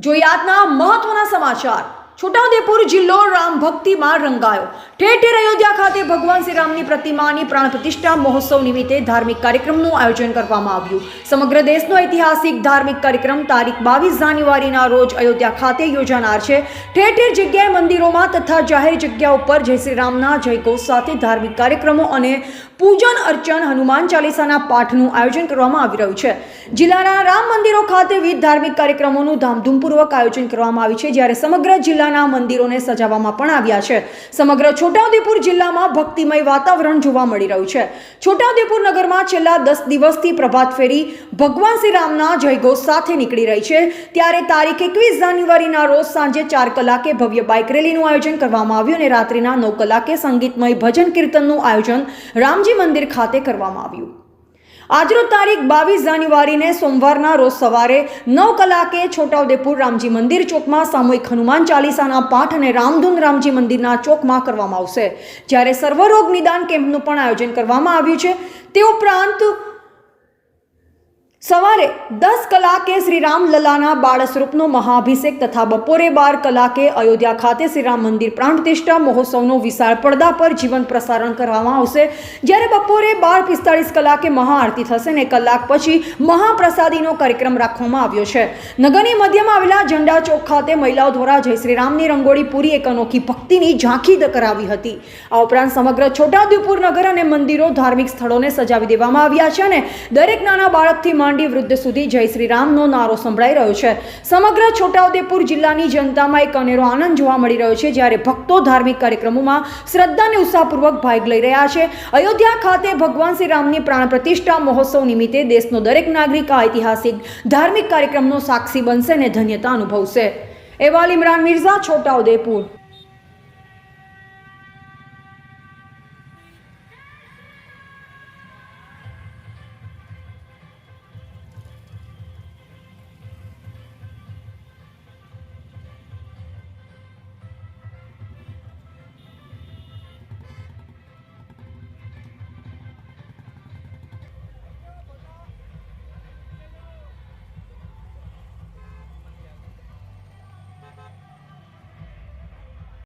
જોઈએ આજના મહત્વના સમાચાર. છોટાઉદેપુર જિલ્લો રામ ભક્તિમાં રંગાયો. ઠેર ઠેર અયોધ્યા ખાતે ભગવાન શ્રી રામની પ્રતિમાની પ્રાણ પ્રતિષ્ઠા મહોત્સવ નિમિત્તે ધાર્મિક કાર્યક્રમનું આયોજન કરવામાં આવ્યું. સમગ્ર દેશનો ઐતિહાસિક ધાર્મિક કાર્યક્રમ તારીખ બાવીસ જાન્યુઆરીના રોજ અયોધ્યા ખાતે યોજાનાર છે. ઠેર ઠેર જગ્યાએ મંદિરોમાં તથા જાહેર જગ્યા ઉપર જય શ્રી રામના જયઘોષ સાથે ધાર્મિક કાર્યક્રમો અને પૂજન અર્ચન હનુમાન ચાલીસાના પાઠનું આયોજન કરવામાં આવી રહ્યું છે. જિલ્લાના રામ મંદિરો ખાતે વિવિધ ધાર્મિક કાર્યક્રમોનું ધામધૂમપૂર્વક આયોજન કરવામાં આવ્યું છે. જ્યારે સમગ્ર જિલ્લાના મંદિરોને સજાવવામાં પણ આવ્યા છે. સમગ્ર છોટાઉદેપુર જિલ્લામાં ભક્તિમય વાતાવરણ જોવા મળી રહ્યું છે. છોટાઉદેપુર નગરમાં છેલ્લા દસ દિવસથી પ્રભાત ફેરી ભગવાન શ્રી રામના જયઘોષ સાથે નીકળી રહી છે. ત્યારે તારીખ એકવીસ જાન્યુઆરીના રોજ સાંજે ચાર કલાકે ભવ્ય બાઇક રેલીનું આયોજન કરવામાં આવ્યું અને રાત્રિના નવ કલાકે સંગીતમય ભજન કીર્તનનું આયોજન રામજી મંદિર ખાતે કરવામાં આવ્યું. આજરોજ તારીખ બાવીસ જાન્યુઆરીને સોમવારના રોજ સવારે નવ કલાકે છોટાઉદેપુર રામજી મંદિર ચોકમાં સામૂહિક હનુમાન ચાલીસાના પાઠ અને રામધૂન રામજી મંદિરના ચોકમાં કરવામાં આવશે. જ્યારે સર્વરોગ નિદાન કેમ્પનું પણ આયોજન કરવામાં આવ્યું છે. તે ઉપરાંત સવારે દસ કલાકે શ્રી રામ લલાના બાળ સ્વરૂપનો મહાઅભિષેક તથા બપોરે બાર કલાકે અયોધ્યા ખાતે શ્રીરામ મંદિર પ્રાણ મહોત્સવનો વિશાળ પડદા પર જીવન પ્રસારણ કરવામાં આવશે. જ્યારે બપોરે બાર પિસ્તાળીસ કલાકે મહાઆરતી થશે ને કલાક પછી મહાપ્રસાદીનો કાર્યક્રમ રાખવામાં આવ્યો છે. નગરની મધ્યમાં આવેલા ઝંડા ચોક ખાતે મહિલાઓ દ્વારા જય શ્રી રામની રંગોળી પૂરી એક અનોખી ભક્તિની ઝાંખી કરાવી હતી. આ ઉપરાંત સમગ્ર છોટાઉદેપુર નગર અને મંદિરો ધાર્મિક સ્થળોને સજાવી દેવામાં આવ્યા છે અને દરેક નાના બાળકથી માંડી વૃદ્ધ સુધી જય શ્રી નારો સંભળાઈ રહ્યો છે. સમગ્ર છોટાઉદેપુર જિલ્લાની જનતામાં એક અનેરો આનંદ જોવા મળી રહ્યો છે, જ્યારે ભક્તો ધાર્મિક કાર્યક્રમોમાં શ્રદ્ધા અને ઉત્સાહપૂર્વક ભાગ લઈ રહ્યા છે. અયોધ્યા ખાતે ભગવાન શ્રી રામની પ્રાણ પ્રતિષ્ઠા મહોત્સવ નિમિત્તે દેશનો દરેક નાગરિક આ ઐતિહાસિક ધાર્મિક કાર્યક્રમનો સાક્ષી બનશે અને ધન્યતા અનુભવશે. એવાલ ઇમરાન મિર્ઝા, છોટાઉદેપુર.